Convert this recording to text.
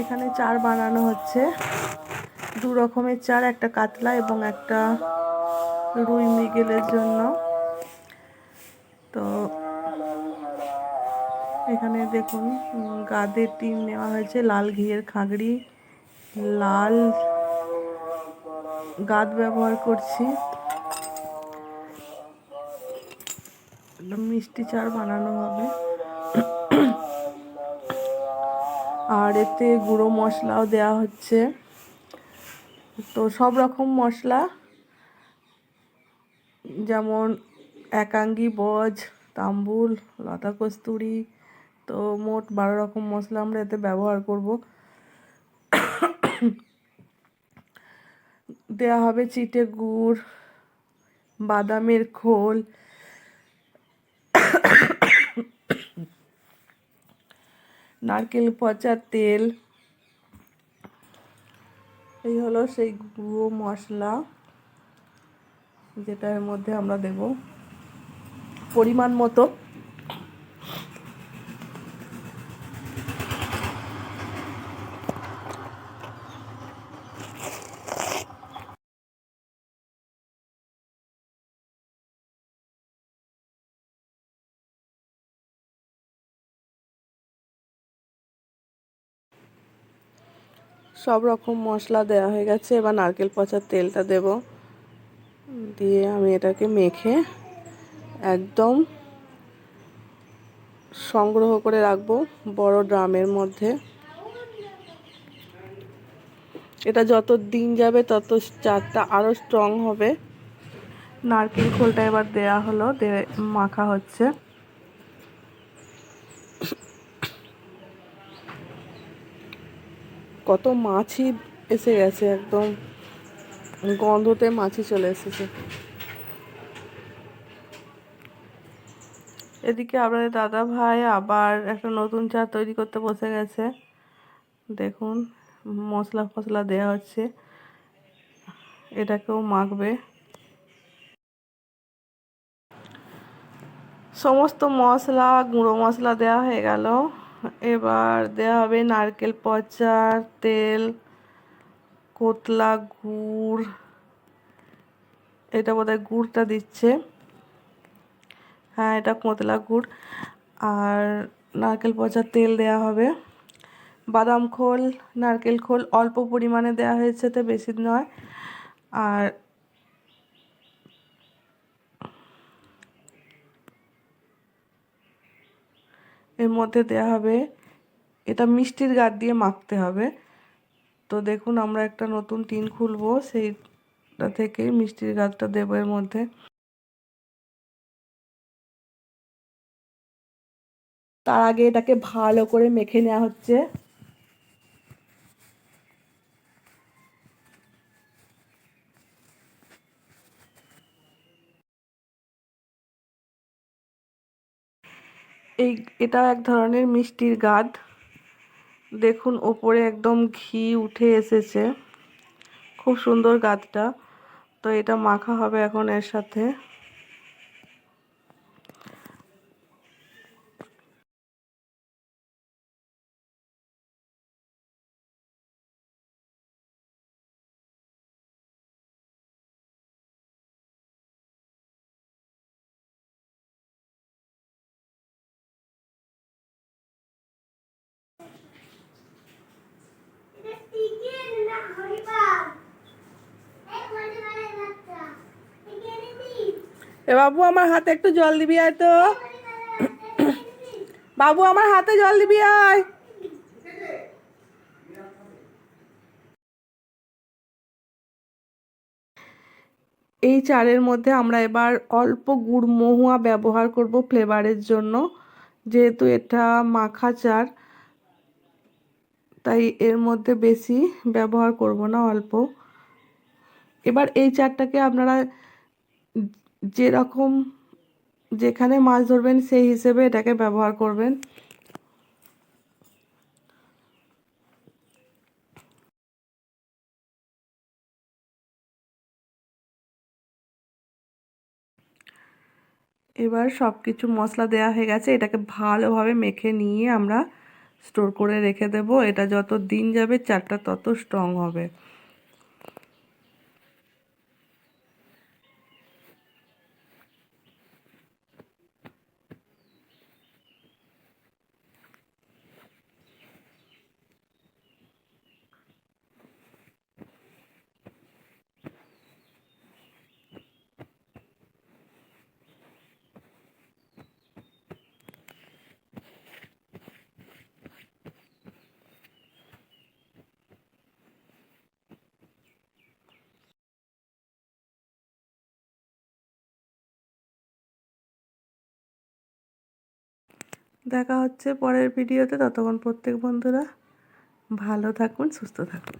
এখানে চার বানানো হচ্ছে। দু রকমের চার, একটা কাতলা এবং একটা রুই মৃগেলের জন্য। তো এখানে দেখুন, গাদের টিন নেওয়া হয়েছে, লাল ঘিয়ের খাগড়ি, লাল গাদ ব্যবহার করছি। মিষ্টি চার বানানো হবে। আর এতে গুঁড়ো মশলাও দেওয়া হচ্ছে। তো সব রকম মশলা, যেমন একাঙ্গি, বজ, তাম্বুল লতা কস্তুরি তো মোট বারো রকম মশলা আমরা এতে ব্যবহার করব। দেওয়া হবে চিটে গুড়, বাদামের খোল নারকেল পচা তেল। এই হলো সেই গুঁড়ো মশলা যেটার মধ্যে আমরা দেব পরিমাণ মতো। সব রকম মশলা দেওয়া হয়ে গেছে। এবার নারকেল পচার তেলটা দেব। দিয়ে আমি এটাকে মেখে একদম সংগ্রহ করে রাখব বড় ড্রামের মধ্যে। এটা যত দিন যাবে, তত চারটা আরও স্ট্রং হবে। নারকেল খোলটা এবার দেয়া হলো মাখা হচ্ছে। কত মাছি এসে গেছে একদম। গন্ধতে মাছি চলে এসেছে। এদিকে আপনাদের দাদা ভাই আবার একটা নতুন চা তৈরি করতে বসে গেছে। দেখুন, মশলা ফসলা দেওয়া হচ্ছে। এটাকেও মাখবে। সমস্ত মশলা, গুঁড়ো মশলা দেওয়া হয়ে গেল। এবার দেওয়া হবে নারকেল পচার তেল, কোতলা গুড়। এটা বোধহয় গুড়টা দিচ্ছে। হ্যাঁ এটা কোতলা গুড়। আর নারকেল পচার তেল দেওয়া হবে। বাদাম খোল, নারকেল খোল অল্প পরিমাণে দেওয়া হয়েছে তো, বেশি নয়। আর এর মধ্যে দেওয়া হবে, এটা মিষ্টির গাদ দিয়ে মাখতে হবে। তো দেখুন, আমরা একটা নতুন টিন খুলবো, সেইটা থেকে মিষ্টির গাদটা দেবো এর মধ্যে। তার আগে এটাকে ভালো করে মেখে নেওয়া হচ্ছে। এই, এটাও এক ধরনের মিষ্টির গাদ। দেখুন, ওপরে একদম ঘি উঠে এসেছে। খুব সুন্দর গাদটা। তো এটা মাখা হবে এখন এর সাথে। এ বাবু, আমার হাতে একটু জল দিবি, আয় তো। বাবু, আমার হাতে জল দিবি, আয়। এই চারের মধ্যে আমরা এবার অল্প গুড় মহুয়া ব্যবহার করব ফ্লেভারের জন্য। যেহেতু এটা মাখা চার তাই এর মধ্যে বেশি ব্যবহার করব না অল্প। এবার এই চারটাকে আপনারা যেরকম যেখানে মাছ ধরবেন সেই হিসেবে এটাকে ব্যবহার করবেন। এবার সব কিছু মশলা দেওয়া হয়ে গেছে, এটাকে ভালোভাবে মেখে নিয়ে আমরা স্টোর করে রেখে দেবো। এটা যত দিন যাবে চাটা তত স্ট্রং হবে। দেখা হচ্ছে পরের ভিডিওতে। ততক্ষণ প্রত্যেক বন্ধুরা ভালো থাকুন সুস্থ থাকুন।